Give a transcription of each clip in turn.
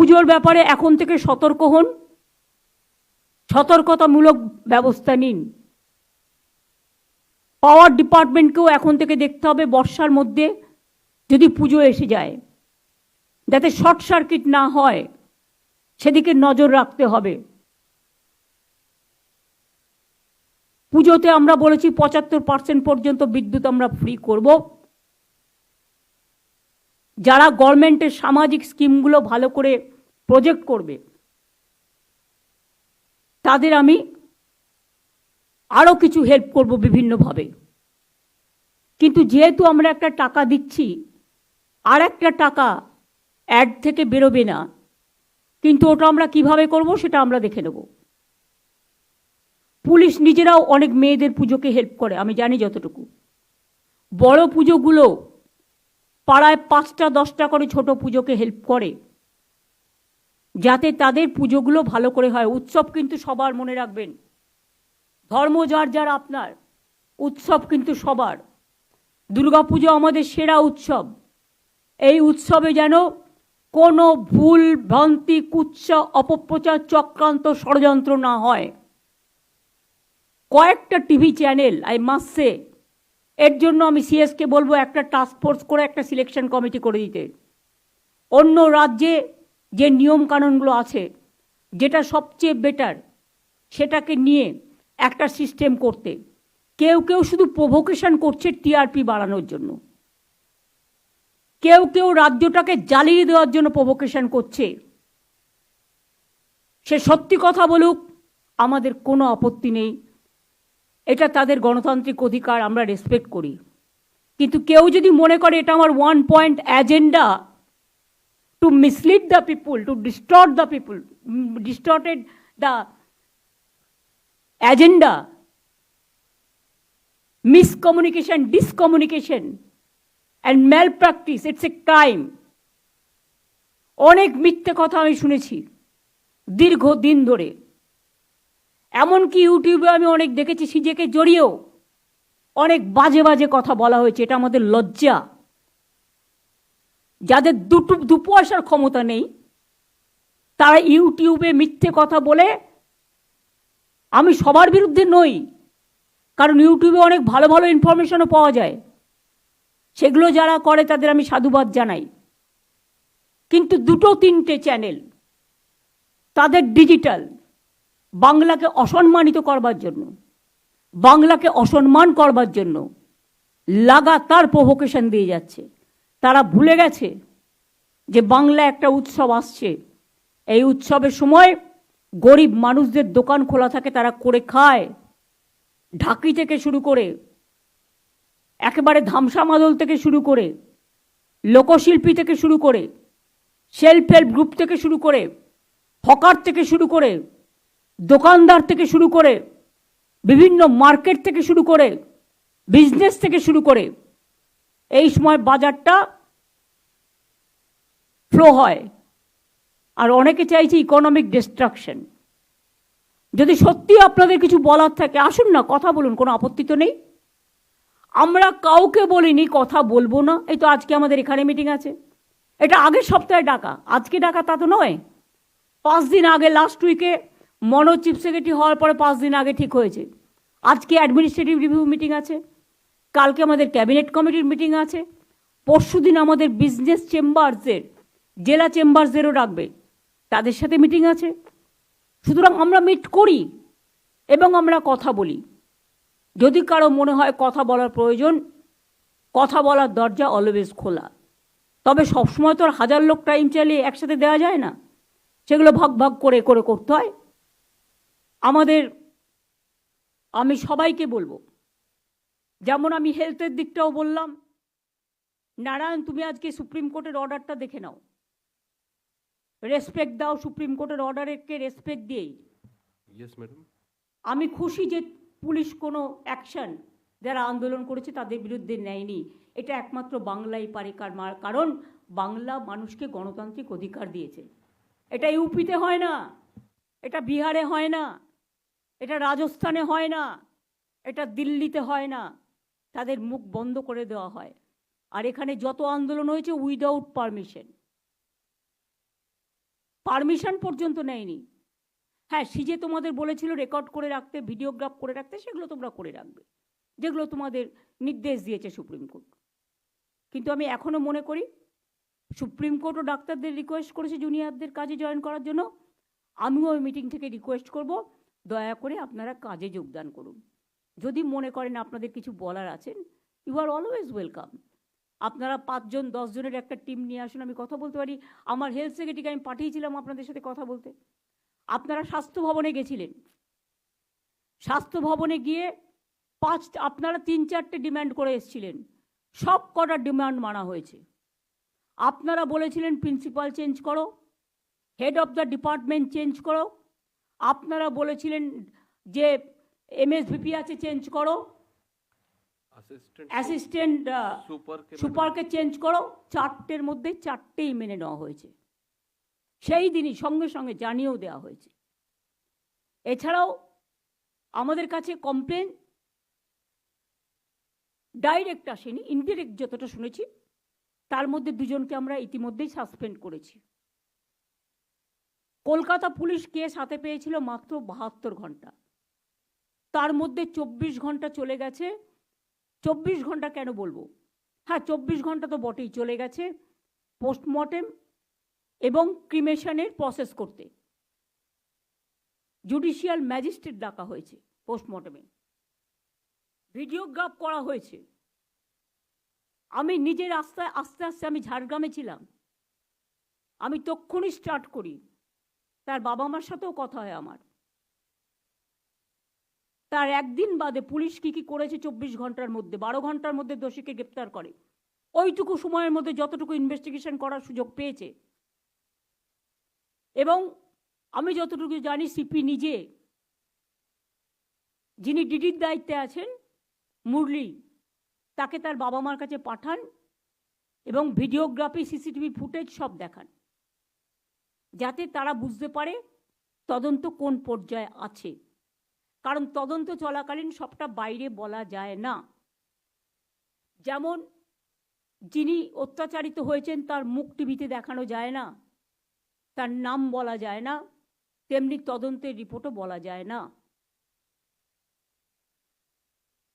পুজোর ব্যাপারে এখন থেকে সতর্ক হন। সতর্কতামূলক ব্যবস্থা নিন। পাওয়ার ডিপার্টমেন্টকেও এখন থেকে দেখতে হবে বর্ষার মধ্যে যদি পুজো এসে যায়। যাতে শর্ট সার্কিট না হয়, সেদিকে নজর রাখতে হবে। পুজোতে আমরা বলেছি পঁচাত্তর পার্সেন্ট পর্যন্ত বিদ্যুৎ আমরা ফ্রি করব। যারা গভর্নমেন্টের সামাজিক স্কিমগুলো ভালো করে প্রজেক্ট করবে, তাদের আমি আরও কিছু হেল্প করব বিভিন্নভাবে। কিন্তু যেহেতু আমরা একটা টাকা দিচ্ছি, আর একটা টাকা অ্যাড থেকে বেরোবে না, কিন্তু ওটা আমরা কীভাবে করব সেটা আমরা দেখে নেব। পুলিশ নিজেরাও অনেক মেয়েদের পুজোকে হেল্প করে, আমি জানি যতটুকু। বড় পুজোগুলো পাড়ায় পাঁচটা, দশটা করে ছোট পুজোকে হেল্প করে। যাতে তাদের পুজোগুলো ভালো করে হয়। উৎসব কিন্তু সবার মনে রাখবেন। ধর্ম যার যার আপনার, উৎসব কিন্তু সবার। দুর্গাপুজো আমাদের সেরা উৎসব। এই উৎসবে যেন কোনো ভুল, ভ্রান্তি, কুৎসা, অপপ্রচার, চক্রান্ত, ষড়যন্ত্র না হয়। কয়েকটা টিভি চ্যানেল আই মাসে এর জন্য আমি সিএসকে বলব একটা টাস্ক ফোর্স করে একটা সিলেকশন কমিটি করে দিতে। অন্য রাজ্যে যে নিয়ম কানুনগুলো আছে, যেটা সবচেয়ে বেটার সেটাকে নিয়ে একটা সিস্টেম করতে। কেউ কেউ শুধু প্রভোকেশন করছে টিআরপি বাড়ানোর জন্য। কেউ কেউ রাজ্যটাকে জ্বালিয়ে দেওয়ার জন্য প্রভোকেশন করছে। সে সত্যি কথা বলুক, আমাদের কোনো আপত্তি নেই। এটা তাদের গণতান্ত্রিক অধিকার, আমরা রেসপেক্ট করি। কিন্তু কেউ যদি মনে করে এটা আমার one point agenda to mislead the people to distort the people distorted the agenda miscommunication discommunication and malpractice it's a crime অনেক মিথ্যে কথা আমি শুনেছি দীর্ঘ দিন ধরে। এমনকি ইউটিউবে আমি অনেক দেখেছি সিজেকে জড়িয়েও অনেক বাজে বাজে কথা বলা হয়েছে, এটা আমাদের লজ্জা। যাদের দুটো দু ক্ষমতা নেই, তারা ইউটিউবে মিথ্যে কথা বলে আমি সবার বিরুদ্ধে নই, কারণ ইউটিউবে অনেক ভালো ভালো ইনফরমেশনও পাওয়া যায়। সেগুলো যারা করে তাদের আমি সাধুবাদ জানাই। কিন্তু দুটো তিনটে চ্যানেল তাদের ডিজিটাল বাংলাকে অসম্মানিত করবার জন্য, বাংলাকে অসম্মান করবার জন্য লাগাতার প্রভোকেশন দিয়ে যাচ্ছে। তারা ভুলে গেছে যে বাংলা একটা উৎসব আসছে। এই উৎসবের সময় গরিব মানুষদের দোকান খোলা থাকে, তারা করে খায়। ঢাকি থেকে শুরু করে, একেবারে ধামসা মাদল থেকে শুরু করে, লোকশিল্পী থেকে শুরু করে সেলফ হেল্প গ্রুপ থেকে শুরু করে, হকার থেকে শুরু করে দোকানদার থেকে শুরু করে, বিভিন্ন মার্কেট থেকে শুরু করে, বিজনেস থেকে শুরু করে, এই সময় বাজারটা ফ্লো হয়। আর অনেকে চাইছে ইকোনমিক ডিস্ট্রাকশন যদি সত্যি আপনাদের কিছু বলার থাকে, আসুন না, কথা বলুন, কোনো আপত্তি তো নেই। আমরা কাউকে বলিনি কথা বলব না, এই তো আজকে আমাদের এখানে মিটিং আছে। এটা আগের সপ্তাহে ডাকা, আজকে ডাকা তা তো নয়। পাঁচ দিন আগে লাস্ট উইকে মনো চিফ সেক্রেটারি হওয়ার পরে পাঁচ দিন আগে ঠিক হয়েছে। আজকে অ্যাডমিনিস্ট্রেটিভ রিভিউ মিটিং আছে। কালকে আমাদের ক্যাবিনেট কমিটির মিটিং আছে। পরশু দিন আমাদের বিজনেস চেম্বার্সের জেলা চেম্বার্সদেরও রাখবে তাদের সাথে মিটিং আছে। সুতরাং আমরা মিট করি এবং আমরা কথা বলি। যদি কারও মনে হয় কথা বলার প্রয়োজন, কথা বলার দরজা অলওয়েজ খোলা। তবে সবসময় তো আর হাজার লোক টাইম চালিয়ে একসাথে দেওয়া যায় না। সেগুলো ভাগ ভাগ করে করে করতে হয়। আমাদের আমি সবাইকে বলব যেমন আমি হেলথের দিকটাও বললাম নারায়ণ তুমি আজকে সুপ্রিম কোর্টের অর্ডারটা দেখে নাও। রেসপেক্ট দাও সুপ্রিম কোর্টের অর্ডারকে রেসপেক্ট দিয়েই। আমি খুশি যে পুলিশ কোনো অ্যাকশন যারা আন্দোলন করেছে তাদের বিরুদ্ধে নেয়নি। এটা একমাত্র বাংলাই পারে কার- কারণ বাংলা মানুষকে গণতান্ত্রিক অধিকার দিয়েছে। এটা ইউপিতে হয় না এটা বিহারে হয় না। এটা রাজস্থানে হয় না, এটা দিল্লিতে হয় না, তাদের মুখ বন্ধ করে দেওয়া হয়। আর এখানে যত আন্দোলন হয়েছে উইদাউট পারমিশন পারমিশন পর্যন্ত নেয়নি। হ্যাঁ সিজে তোমাদের বলেছিল রেকর্ড করে রাখতে ভিডিওগ্রাফ করে রাখতে, সেগুলো তোমরা করে রাখবে। যেগুলো তোমাদের নির্দেশ দিয়েছে সুপ্রিম কোর্ট। কিন্তু আমি এখনও মনে করি, সুপ্রিম কোর্টও ডাক্তারদের রিকোয়েস্ট করেছে জুনিয়রদের কাজে জয়েন করার জন্য। আমিও ওই মিটিং থেকে রিকোয়েস্ট করব। দয়া করে আপনারা কাজে যোগদান করুন। যদি মনে করেন আপনাদের কিছু বলার আছেন ইউ আর অলওয়েজ ওয়েলকাম আপনারা পাঁচজন, দশজনের একটা টিম নিয়ে আসুন, আমি কথা বলতে পারি। আমার হেলথ সেক্রেটারিকে আমি পাঠিয়েছিলাম আপনাদের সাথে কথা বলতে। আপনারা স্বাস্থ্য ভবনে গেছিলেন। স্বাস্থ্য ভবনে গিয়ে পাঁচ, আপনারা তিন, চারটে ডিম্যান্ড করে এসেছিলেন। সব কটা ডিমান্ড মানা হয়েছে। আপনারা বলেছিলেন প্রিন্সিপাল চেঞ্জ করো head of the department change করো আপনারা বলেছিলেন যে এমএসভিপি আছে চেঞ্জ করো। অ্যাসিস্ট্যান্ট সুপারকে চেঞ্জ করো। চারটের মধ্যে চারটেই মেনে নেওয়া হয়েছে। সেই দিনই সঙ্গে সঙ্গে জানিয়েও দেওয়া হয়েছে। এছাড়াও আমাদের কাছে কমপ্লেন ডাইরেক্ট আসেনি ইনডিরেক্ট যতটা শুনেছি তার মধ্যে দুজনকে আমরা ইতিমধ্যেই সাসপেন্ড করেছি। কলকাতা পুলিশ কেস হাতে পেয়েছিল মাত্র বাহাত্তর ঘণ্টা। তার মধ্যে চব্বিশ ঘণ্টা চলে গেছে। চব্বিশ ঘণ্টা কেন বলব? হ্যাঁ চব্বিশ ঘণ্টা তো বটেই চলে গেছে পোস্টমর্টেম এবং ক্রিমেশনের প্রসেস করতে। জুডিশিয়াল ম্যাজিস্ট্রেট ডাকা হয়েছে পোস্টমর্টেমে। ভিডিওগ্রাফ করা হয়েছে। আমি নিজের আস্তে আস্তে আস্তে আমি ঝাড়গ্রামে ছিলাম। আমি তক্ষুনি স্টার্ট করি। তার বাবা মার সাথেও কথা হয় আমার। তার একদিন বাদে পুলিশ কি কি করেছে চব্বিশ ঘণ্টার মধ্যে, বারো ঘণ্টার মধ্যে দোষীকে গ্রেপ্তার করে। ওইটুকু সময়ের মধ্যে যতটুকু ইনভেস্টিগেশন করার সুযোগ পেয়েছে। এবং আমি যতটুকু জানি সিপি নিজে যিনি ডিডির দায়িত্বে আছেন, মুরলি, তাকে তার বাবা মার কাছে পাঠান এবং ভিডিওগ্রাফি সিসিটিভি ফুটেজ সব দেখান। যাতে তারা বুঝতে পারে তদন্ত কোন পর্যায়ে আছে। কারণ তদন্ত চলাকালীন সবটা বাইরে বলা যায় না। যেমন, যিনি অত্যাচারিত হয়েছেন তার মুখ টিভিতে দেখানো যায় না, তার নাম বলা যায় না, তেমনি তদন্তের রিপোর্টও বলা যায় না।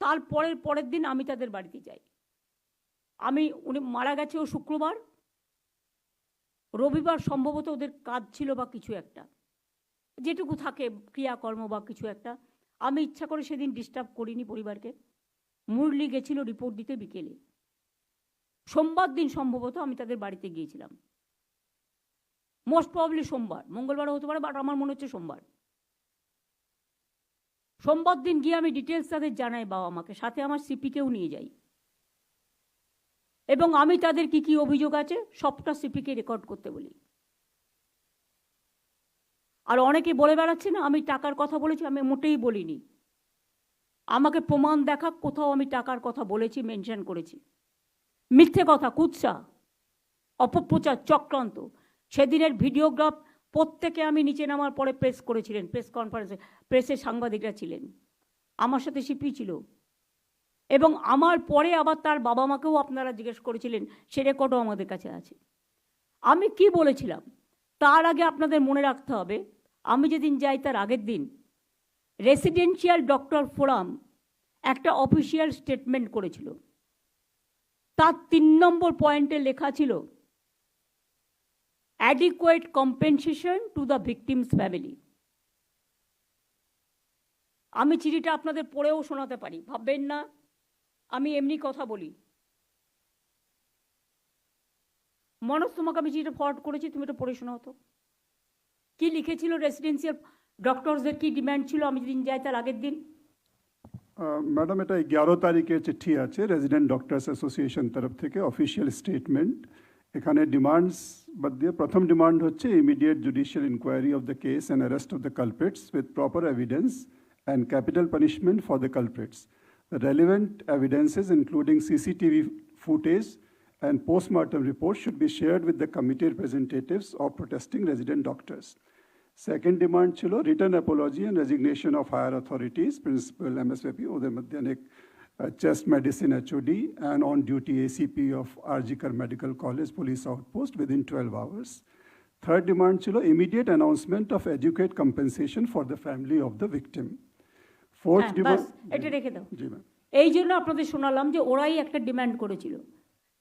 তারপরের, পরের দিন আমি তাদের বাড়িতে যাই। আমি, উনি মারা গেছে ও শুক্রবার রবিবার সম্ভবত ওদের কাজ ছিল বা কিছু একটা। যেটুকু থাকে ক্রিয়াকর্ম বা কিছু একটা। আমি ইচ্ছা করে সেদিন ডিস্টার্ব করিনি পরিবারকে। মুরলি গেছিল রিপোর্ট দিতে বিকেলে। সোমবার দিন সম্ভবত আমি তাদের বাড়িতে গিয়েছিলাম। মোস্ট প্রবলি সোমবার। মঙ্গলবারও হতে পারে বাট আমার মনে হচ্ছে সোমবার। সোমবার দিন গিয়ে আমি ডিটেলস তাদের জানাই বাবা মাকে সাথে আমার সিপিকেও নিয়ে যাই। এবং আমি তাদের কি কি অভিযোগ আছে সবটা সিপিকে রেকর্ড করতে বলি। আর অনেকে বলে বেড়াচ্ছে না, আমি টাকার কথা বলেছি, আমি মোটেই বলিনি। আমাকে প্রমাণ দেখা, কোথাও আমি টাকার কথা বলেছি, মেনশন করেছি। মিথ্যে কথা, কুৎসা, অপপ্রচার, চক্রান্ত। সেদিনের ভিডিওগ্রাফ প্রত্যেকে আমি নিচে নামার পরে প্রেস করেছিলেন, প্রেস কনফারেন্সে, প্রেসের সাংবাদিকরা ছিলেন। আমার সাথে সিপি ছিল। এবং আমার পরে আবার তার বাবা মাকেও আপনারা জিজ্ঞেস করেছিলেন, সে রেকর্ডও আমাদের কাছে আছে। আমি কি বলেছিলাম? তার আগে আপনাদের মনে রাখতে হবে, আমি যেদিন যাই তার আগের দিন রেসিডেন্সিয়াল ডক্টর ফোরাম একটা অফিসিয়াল স্টেটমেন্ট করেছিল। তার তিন নম্বর পয়েন্টে লেখা ছিল adequate compensation to the victims family আমি চিঠিটা আপনাদের পড়েও শোনাতে পারি, ভাববেন না। আমি এমনি কথা বলি। মনোজ, তোমাকে আমি যেটা ফরওয়ার্ড করেছি, তুমি এটা পড়ে শোনাও তো। কি লিখেছিল রেসিডেন্সিয়াল ডক্টরসদের কি ডিমান্ড ছিল? আমি যেদিন যাই তার আগের দিন। ম্যাডাম এটা এগারো তারিখে চিঠি আছে রেজিডেন্ট ডক্টরস অ্যাসোসিয়েশন তরফ থেকে অফিসিয়াল স্টেটমেন্ট এখানে ডিমান্ডস বাদ দিয়ে প্রথম ডিমান্ড হচ্ছে immediate judicial inquiry of the case and arrest of the culprits with proper evidence and capital punishment for the culprits relevant evidences including CCTV footage and postmortem reports should be shared with the committee representatives of protesting resident doctors. Second demand ছিল written apology and resignation of higher authorities, principal MSVP, ওদের মধ্যে অনেক chest medicine HOD and on duty ACP of Arjikar Medical College Police Outpost within 12 hours. Third demand ছিল immediate announcement of adequate compensation for the family of the victim Fourth হ্যাঁ, এটা রেখে দাও। জি ma'am এই জন্য আপনাদের শোনালাম যে ওরাই একটা ডিমান্ড করেছিল।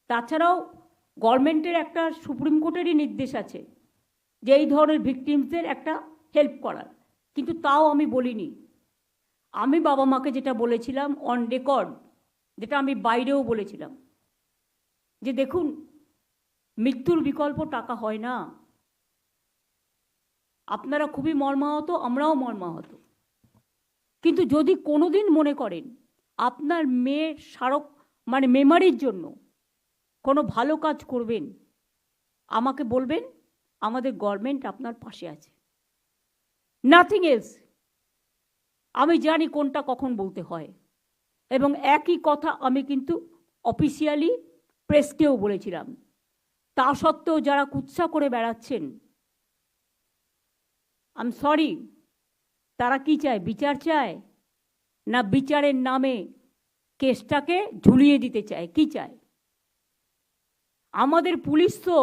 তাছাড়াও গভর্নমেন্টের একটা সুপ্রিম কোর্টেরই নির্দেশ আছে যে এই ধরনের ভিকটিমসদের একটা হেল্প করার। কিন্তু তাও আমি বলিনি। আমি বাবা মাকে যেটা বলেছিলাম অন রেকর্ড যেটা আমি বাইরেও বলেছিলাম যে দেখুন মৃত্যুর বিকল্প টাকা হয় না। আপনারা খুবই মর্মাহত আমরাও মর্মাহত। কিন্তু যদি কোনোদিন মনে করেন আপনার মেয়ের স্মারক মানে মেমারির জন্য কোনো ভালো কাজ করবেন, আমাকে বলবেন, আমাদের গভর্নমেন্ট আপনার পাশে আছে। নাথিং এলস আমি জানি কোনটা কখন বলতে হয়। এবং একই কথা আমি কিন্তু অফিসিয়ালি প্রেসকেও বলেছিলাম। তা সত্ত্বেও যারা কুৎসা করে বেড়াচ্ছেন আম সরি তারা কি চায়? বিচার চায়? না বিচারের নামে কেসটাকে ঝুলিয়ে দিতে চায়? কি চায়? আমাদের পুলিশ তো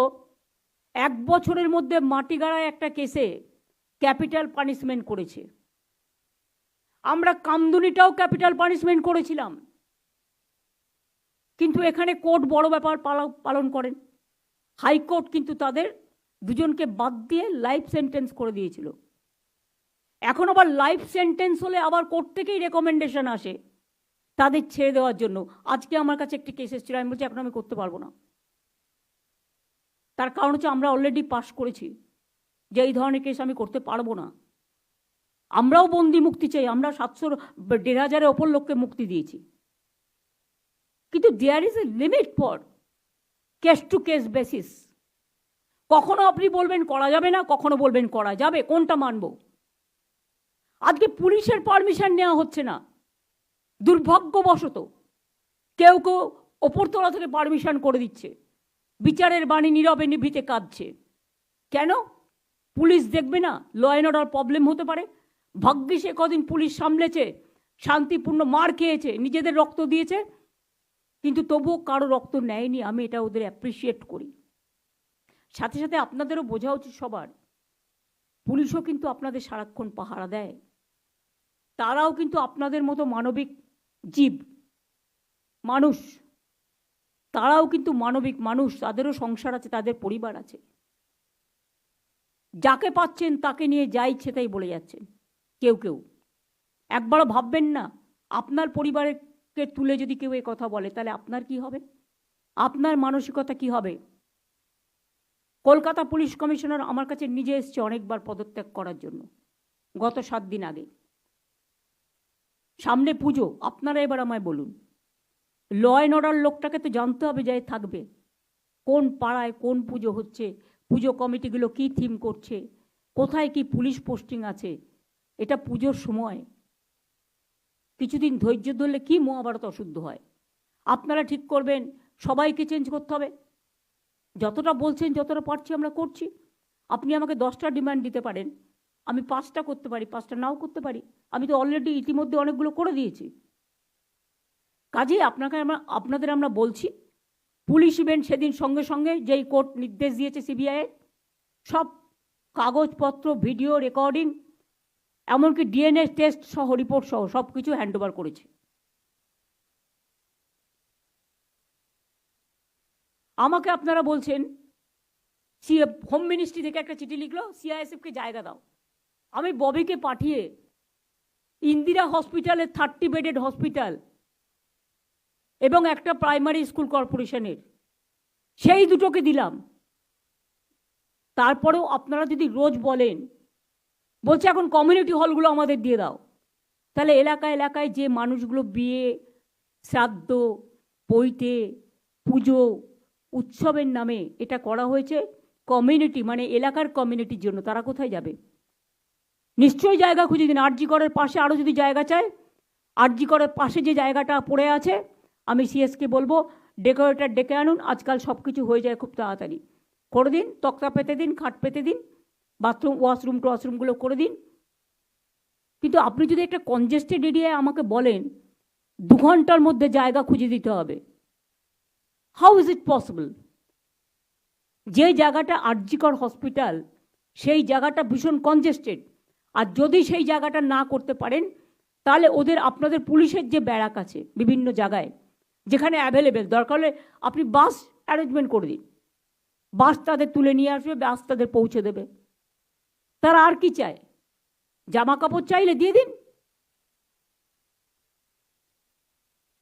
এক বছরের মধ্যে মাটিগাড়ায় একটা কেসে ক্যাপিটাল পানিশমেন্ট করেছে। আমরা কামদুনিটাও ক্যাপিটাল পানিশমেন্ট করেছিলাম। কিন্তু এখানে কোর্ট বড় ব্যাপার পালন করেন। হাইকোর্ট কিন্তু তাদের দুজনকে বাদ দিয়ে লাইফ সেন্টেন্স করে দিয়েছিল। এখন আবার লাইফ সেন্টেন্স হলে আবার কোর্ট থেকেই রেকমেন্ডেশন আসে। তাদের ছেড়ে দেওয়ার জন্য। আজকে আমার কাছে একটি কেস এসেছিল, আমি বলছি, এখন আমি করতে পারব না। তার কারণ হচ্ছে, আমরা অলরেডি পাশ করেছি যে এই ধরনের কেস আমি করতে পারব না। আমরাও বন্দি মুক্তি চাই, আমরা সাতশো দেড় হাজারের ওপর লোককে মুক্তি দিয়েছি। কিন্তু there is a limit for case to case basis কখনো আপনি বলবেন, করা যাবে না? কখনো বলবেন, করা যাবে। কোনটা মানবো? আজকে পুলিশের পারমিশন নেওয়া হচ্ছে না। দুর্ভাগ্যবশত কেউ কেউ ওপরতলা থেকে পারমিশন করে দিচ্ছে। বিচারের বাণী নীরবে নিভিতে কাঁদছে। কেন? পুলিশ দেখবে না ল অ্যান্ড অর্ডার প্রবলেম হতে পারে। ভাগ্যিস কদিন পুলিশ সামলেছে, শান্তিপূর্ণ মার খেয়েছে, নিজেদের রক্ত দিয়েছে। কিন্তু তবুও কারও রক্ত নেয়নি, আমি এটা ওদের অ্যাপ্রিসিয়েট করি। সাথে সাথে আপনাদেরও বোঝা উচিত সবার। পুলিশও কিন্তু আপনাদের সারাক্ষণ পাহারা দেয়। তারাও কিন্তু আপনাদের মতো মানবিক জীব, মানুষ। তারাও কিন্তু মানবিক মানুষ, তাদেরও সংসার আছে, তাদের পরিবার আছে। যাকে পাচ্ছেন তাকে নিয়ে যা ইচ্ছে তাই বলে যাচ্ছেন, কেউ কেউ। একবারও ভাববেন না, আপনার পরিবারকে তুলে যদি কেউ এ কথা বলে, তাহলে আপনার কি হবে? আপনার মানসিকতা কি হবে? কলকাতা পুলিশ কমিশনার আমার কাছে নিজে এসছে অনেকবার পদত্যাগ করার জন্য, গত সাত দিন আগে। সামনে পুজো, আপনারা এবার আমায় বলুন। ল অ্যান্ড অর্ডার লোকটাকে তো জানতে হবে যে থাকবে। কোন পাড়ায় কোন পুজো হচ্ছে, পুজো কমিটিগুলো কি থিম করছে, কোথায় কি পুলিশ পোস্টিং আছে, এটা পুজোর সময়। কিছুদিন ধৈর্য ধরলে কি মহাভারত অশুদ্ধ হয়? আপনারা ঠিক করবেন, সবাইকে চেঞ্জ করতে হবে। যতটা বলছেন, যতটা পারছি আমরা করছি। আপনি আমাকে দশটা ডিমান্ড দিতে পারেন। আমি পাঁচটা করতে পারি, পাঁচটা নাও করতে পারি। আমি তো অলরেডি ইতিমধ্যে অনেকগুলো করে দিয়েছি। কাজেই আপনাকে আমরা, আপনাদের আমরা বলছি, পুলিশ ইভেন্ট সেদিন সঙ্গে সঙ্গে যেই কোর্ট নির্দেশ দিয়েছে সিবিআই সব কাগজপত্র ভিডিও রেকর্ডিং এমনকি ডিএনএ টেস্ট সহ রিপোর্ট সহ সব কিছু হ্যান্ডওভার করেছে। আমাকে আপনারা বলছেন সি হোম মিনিস্ট্রি থেকে একটা চিঠি লিখলো সিআইএসএফকে জায়গা দাও। আমি ববিকে পাঠিয়ে ইন্দিরা হসপিটালের থার্টি বেডেড হসপিটাল এবং একটা প্রাইমারি স্কুল কর্পোরেশনের, সেই দুটোকে দিলাম। তারপরেও আপনারা যদি রোজ বলেন, বলছে এখন কমিউনিটি হলগুলো আমাদের দিয়ে দাও। তাহলে এলাকা এলাকায় যে মানুষগুলো বিয়ে, শ্রাদ্ধ, পৈতে, পুজো, উৎসবের নামে এটা করা হয়েছে কমিউনিটি মানে এলাকার কমিউনিটির জন্য। তারা কোথায় যাবে? নিশ্চয়ই জায়গা খুঁজে দিন। আরজি করের পাশে আরও যদি জায়গা চায় আরজি করের পাশে যে জায়গাটা পড়ে আছে, আমি সিএসকে বলব, ডেকোরেটার ডেকে আনুন, আজকাল সব কিছু হয়ে যায় খুব তাড়াতাড়ি। করে দিন, তক্তা পেতে দিন, খাট পেতে দিন, বাথরুম, ওয়াশরুম টওয়াশরুমগুলো করে দিন। কিন্তু আপনি যদি একটা কনজেস্টেড এরিয়ায় আমাকে বলেন, দু ঘণ্টার মধ্যে জায়গা খুঁজে দিতে হবে। হাউ ইজ ইট পসিবল যে জায়গাটা আরজিকর হসপিটাল, সেই জায়গাটা ভীষণ কনজেস্টেড। আর যদি সেই জায়গাটা না করতে পারেন, তাহলে ওদের আপনাদের পুলিশের যে ব্যারাক আছে বিভিন্ন জায়গায়, যেখানে অ্যাভেলেবেল দরকার হলে আপনি বাস অ্যারেঞ্জমেন্ট করে দিন। বাস তাদের তুলে নিয়ে আসবে, বাস তাদের পৌঁছে দেবে। তারা আর কি চায়? জামা কাপড় চাইলে দিয়ে দিন।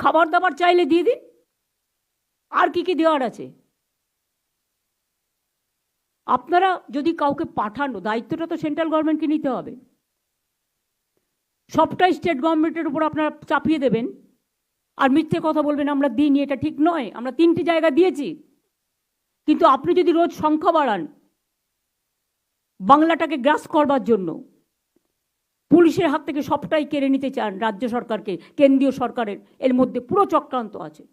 খাবার দাবার চাইলে দিয়ে দিন। আর কি কি দেওয়ার আছে? আপনারা যদি কাউকে পাঠানো, দায়িত্বটা তো সেন্ট্রাল গভর্নমেন্টকে নিতে হবে। সবটাই স্টেট গভর্নমেন্টের উপর আপনারা চাপিয়ে দেবেন। আর মিথ্যে কথা বলবেন, আমরা দিইনি, এটা ঠিক নয়, আমরা তিনটি জায়গা দিয়েছি। কিন্তু আপনি যদি রোজ সংখ্যা বাড়ান, বাংলাটাকে গ্রাস করবার জন্য, পুলিশের হাত থেকে সবটাই কেড়ে নিতে চান রাজ্য সরকারকে, কেন্দ্রীয় সরকারের, এর মধ্যে পুরো চক্রান্ত আছে।